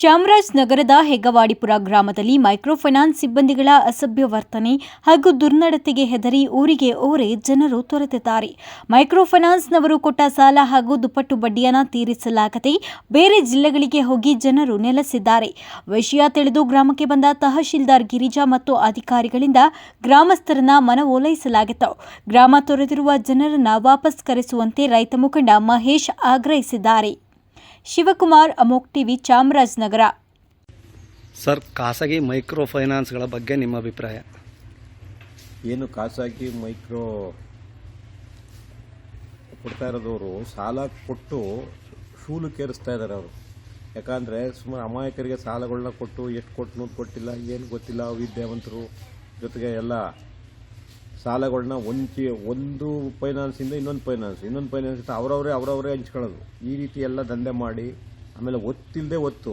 ಚಾಮರಾಜನಗರದ ಹೆಗ್ಗವಾಡಿಪುರ ಗ್ರಾಮದಲ್ಲಿ micro finance ಸಿಬ್ಬಂದಿಗಳ ಅಸಭ್ಯ ವರ್ತನೆ ಹಾಗೂ ದುರ್ನಡತೆಗೆ ಹೆದರಿ ಊರಿಗೆ ಊರೇ ಜನರು ತೊರೆತಿದ್ದಾರೆ. ಮೈಕ್ರೋ ಫೈನಾನ್ಸ್ನವರು ಕೊಟ್ಟ ಸಾಲ ಹಾಗೂ ದುಪ್ಪಟ್ಟು ಬಡ್ಡಿಯನ್ನು ತೀರಿಸಲಾಗದೆ ಬೇರೆ ಜಿಲ್ಲೆಗಳಿಗೆ ಹೋಗಿ ಜನರು ನೆಲೆಸಿದ್ದಾರೆ. ವಿಷಯ ತಿಳಿದು ಗ್ರಾಮಕ್ಕೆ ಬಂದ ತಹಶೀಲ್ದಾರ್ ಗಿರಿಜಾ ಮತ್ತು ಅಧಿಕಾರಿಗಳಿಂದ ಗ್ರಾಮಸ್ಥರನ್ನ ಮನವೊಲೈಸಲಾಗಿತ್ತು. ಗ್ರಾಮ ತೊರೆದಿರುವ ಜನರನ್ನ ವಾಪಸ್ ಕರೆಸುವಂತೆ ರೈತ ಮುಖಂಡ ಮಹೇಶ್ ಆಗ್ರಹಿಸಿದ್ದಾರೆ. ಶಿವಕುಮಾರ್ ಅಮೋಕ್ ಟಿವಿ ಚಾಮರಾಜನಗರ. ಸರ್ ಖಾಸಗಿ ಮೈಕ್ರೋ ಫೈನಾನ್ಸ್ಗಳ ಬಗ್ಗೆ ನಿಮ್ಮ ಅಭಿಪ್ರಾಯ? ಏನು ಖಾಸಗಿ ಮೈಕ್ರೋ ಕೊಡ್ತಾ ಇರೋದವರು ಸಾಲ ಕೊಟ್ಟು ಶೂಲು ಕೇರಿಸ್ತಾ ಇದ್ದಾರೆ ಅವರು. ಯಾಕಂದರೆ ಸುಮಾರು ಅಮಾಯಕರಿಗೆ ಸಾಲಗಳನ್ನ ಕೊಟ್ಟು ಎಷ್ಟು ಕೊಟ್ಟು ಕೊಟ್ಟಿಲ್ಲ ಏನು ಗೊತ್ತಿಲ್ಲ ವಿದ್ಯಾವಂತರು ಜೊತೆಗೆ ಎಲ್ಲ ಸಾಲಗಳನ್ನ ಒಂಚಿ, ಒಂದು ಫೈನಾನ್ಸಿಂದ ಇನ್ನೊಂದು ಫೈನಾನ್ಸ್ ಇನ್ನೊಂದು ಫೈನಾನ್ಸ್ ಇಂದ ಅವರವರೇ ಅವರವರೇ ಹಂಚ್ಕೊಳ್ಳೋದು. ಈ ರೀತಿ ಎಲ್ಲ ದಂಧೆ ಮಾಡಿ, ಆಮೇಲೆ ಒತ್ತಿಲ್ಲದೆ ಒತ್ತು.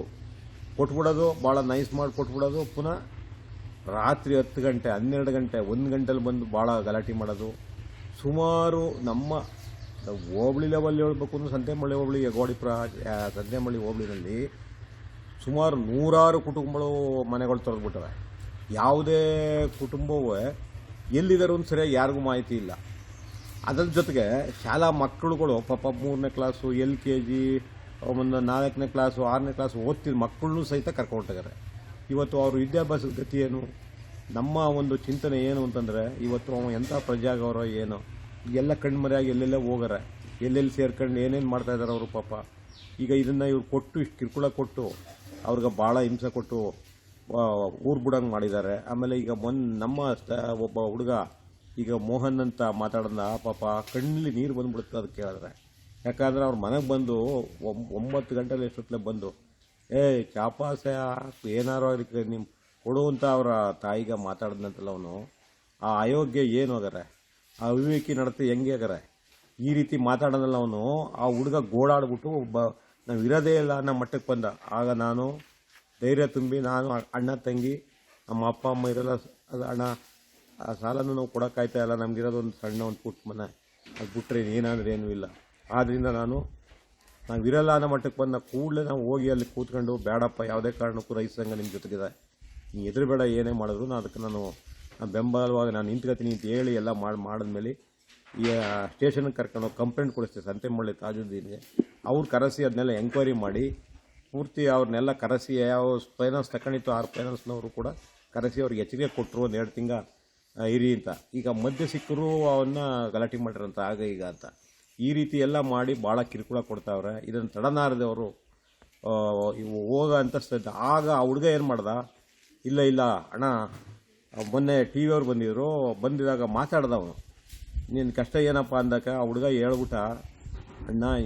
ಕೊಟ್ಬಿಡೋದು, ಭಾಳ ನೈಸ್ ಮಾಡಿ ಕೊಟ್ಬಿಡೋದು, ಪುನಃ ರಾತ್ರಿ ಹತ್ತು ಗಂಟೆ, ಹನ್ನೆರಡು ಗಂಟೆ, ಒಂದು ಗಂಟೆಲಿ ಬಂದು ಭಾಳ ಗಲಾಟೆ ಮಾಡೋದು. ಸುಮಾರು ನಮ್ಮ ಹೋಬಳಿ ಲೆವೆಲ್ ಹೇಳ್ಬೇಕು ಅಂದ್ರೆ ಸಂತೆಮಳ್ಳಿ ಹೋಬಳಿ ಗೋಡಿಪುರ ಪ್ರ ಸಂತೆಮಳ್ಳಿ ಹೋಬಳಿನಲ್ಲಿ ಸುಮಾರು ನೂರಾರು ಕುಟುಂಬಗಳು ಮನೆಗಳು ತೊರೆದ್ಬಿಟ್ಟವೆ ಯಾವುದೇ ಕುಟುಂಬವೂ ಎಲ್ಲಿದ್ದಾರೆ ಒಂದು ಸರಿಯಾಗಿ ಯಾರಿಗೂ ಮಾಹಿತಿ ಇಲ್ಲ. ಅದರ ಜೊತೆಗೆ ಶಾಲಾ ಮಕ್ಕಳುಗಳು, ಪಾಪ ಮೂರನೇ ಕ್ಲಾಸು ಎಲ್ ಕೆ ಜಿ, ಒಂದು ನಾಲ್ಕನೇ ಕ್ಲಾಸು ಆರನೇ ಕ್ಲಾಸು ಓದ್ತಿದ್ದ ಮಕ್ಕಳನ್ನೂ ಸಹಿತ ಕರ್ಕೊಂಡೋಗಿದ್ದಾರೆ ಇವತ್ತು ಅವ್ರ ವಿದ್ಯಾಭ್ಯಾಸದ ಗತಿ ಏನು? ನಮ್ಮ ಒಂದು ಚಿಂತನೆ ಏನು ಅಂತಂದರೆ, ಇವತ್ತು ಅವ ಎಂಥ ಪ್ರಜಾಗೌರವ ಏನು? ಎಲ್ಲ ಕಣ್ಮರೆಯಾಗಿ ಎಲ್ಲೆಲ್ಲ ಹೋಗಾರೆ ಎಲ್ಲೆಲ್ಲಿ ಸೇರ್ಕೊಂಡು ಏನೇನು ಮಾಡ್ತಾ ಇದ್ದಾರೆ ಅವರು ಪಾಪ? ಈಗ ಇದನ್ನು ಇವ್ರು ಕೊಟ್ಟು, ಇಷ್ಟು ಕಿರುಕುಳ ಕೊಟ್ಟು, ಅವ್ರಿಗೆ ಭಾಳ ಹಿಂಸೆ ಕೊಟ್ಟು ಊರು ಬಿಡಂಗೆ ಮಾಡಿದ್ದಾರೆ. ಆಮೇಲೆ ಈಗ ಮೊನ್ ನಮ್ಮ ಒಬ್ಬ ಹುಡುಗ ಈಗ ಮೋಹನ್ ಅಂತ ಮಾತಾಡೋದ ಪಾಪ ಕಣ್ಣಲ್ಲಿ ನೀರು ಬಂದ್ಬಿಡುತ್ತೆ ಅದಕ್ಕೆ ಕೇಳಿದ್ರೆ ಯಾಕಂದ್ರೆ ಅವ್ರ ಮನೆಗೆ ಬಂದು ಒಂಬ- ಒಂಬತ್ತು ಗಂಟೆಲಿ ಎಷ್ಟೊತ್ತಲೆ ಬಂದು, ಏ, ಚಾಪಾಸೆ ಏನಾರು ಅದಕ್ಕೆ ನಿಮ್ಮ ಕೊಡುವಂಥ ಅವರ ತಾಯಿಗೆ ಮಾತಾಡಿದಂತಲ್ಲ ಅವನು. ಆ ಅಯೋಗ್ಯ ಏನು ಹೋಗಾರೆ ಆ ವಿವೇಕಿ ನಡತೆ ಹೆಂಗೆ ಆಗಾರೆ ಈ ರೀತಿ ಮಾತಾಡೋದಲ್ಲ ಅವನು. ಆ ಹುಡುಗ ಗೋಡಾಡ್ಬಿಟ್ಟು ಒಬ್ಬ ನಾವು ಇರೋದೇ ಇಲ್ಲ ಅನ್ನೋ ಮಟ್ಟಕ್ಕೆ ಬಂದ. ಆಗ ನಾನು ಧೈರ್ಯ ತುಂಬಿ ನಾನು ಅಣ್ಣ, ತಂಗಿ, ನಮ್ಮ ಅಪ್ಪ, ಅಮ್ಮ ಇರೋಲ್ಲ ಅದು ಅಣ್ಣ, ಆ ಸಾಲನೂ ನಾವು ಕೊಡೋಕ್ಕಾಯ್ತಾ ಇಲ್ಲ. ನಮಗಿರೋದು ಒಂದು ಸಣ್ಣ ಒಂದು ಪುಟ್ಟ ಮನೆ. ಅದು ಬಿಟ್ಟರೆ ಏನಾದರೂ ಏನೂ ಇಲ್ಲ. ಆದ್ದರಿಂದ ನಾನು ನಾವು ಇರಲ್ಲ ಅನ್ನೋ ಮಟ್ಟಕ್ಕೆ ಬಂದ ಕೂಡಲೇ ನಾವು ಹೋಗಿ ಅಲ್ಲಿ ಕೂತ್ಕೊಂಡು ಬೇಡಪ್ಪ ಯಾವುದೇ ಕಾರಣಕ್ಕೂ ರೈತ ಸಂಘ ನಿಮ್ಮ ಜೊತೆಗಿದೆ. ನೀ ಎದುರು ಬೇಡ, ಏನೇ ಮಾಡಿದ್ರು ನಾನು ಅದಕ್ಕೆ ನಾನು ಬೆಂಬಲವಾಗಿ ನಾನು ನಿಂತ್ಕೊತೀನಿ ಅಂತ ಹೇಳಿ ಎಲ್ಲ ಮಾಡಿ ಮಾಡಿದ್ಮೇಲೆ ಈ ಸ್ಟೇಷನ್ಗೆ ಕರ್ಕೊಂಡು ಕಂಪ್ಲೇಂಟ್ ಕೊಡಿಸ್ತೀವಿ ಸಂತೆಮಳ್ಳಿ ತಾಜುದ್ದೀನ್ಗೆ. ಅವ್ರು ಕರೆಸಿ ಅದನ್ನೆಲ್ಲ ಎಂಕ್ವೈರಿ ಮಾಡಿ ಪೂರ್ತಿ ಅವ್ರನ್ನೆಲ್ಲ ಕರೆಸಿ, ಯಾವ ಫೈನಾನ್ಸ್ ತಗೊಂಡಿತ್ತು ಆರು ಫೈನಾನ್ಸ್ನವರು ಕೂಡ ಕರೆಸಿ ಅವ್ರಿಗೆ ಎಚ್ಚರಿಕೆ ಕೊಟ್ಟರು ಒಂದು ಎರಡು ತಿಂಗ ಇರಿ ಅಂತ. ಈಗ ಮಧ್ಯ ಸಿಕ್ಕರು ಅವನ್ನ ಗಲಾಟೆ ಮಾಡಿರಂತ, ಆಗ ಈಗ ಅಂತ. ಈ ರೀತಿ ಎಲ್ಲ ಮಾಡಿ ಭಾಳ ಕಿರುಕುಳ ಕೊಡ್ತಾವ್ರೆ. ಇದನ್ನು ತಡನಾರದವರು ಇವು ಹೋಗ ಅಂತ ಆಗ ಆ ಹುಡುಗ ಏನು ಮಾಡ್ದ? ಇಲ್ಲ ಇಲ್ಲ, ಅಣ್ಣ, ಮೊನ್ನೆ ಟಿ ವಿಯವ್ರು ಬಂದಿದ್ರು, ಬಂದಿದಾಗ ಮಾತಾಡ್ದ ಅವನು. ನಿನ್ನ ಕಷ್ಟ ಏನಪ್ಪ ಅಂದಾಗ ಆ ಹುಡುಗ ಹೇಳ್ಬಿಟ್ಟ, ಅಣ್ಣ ನಾವು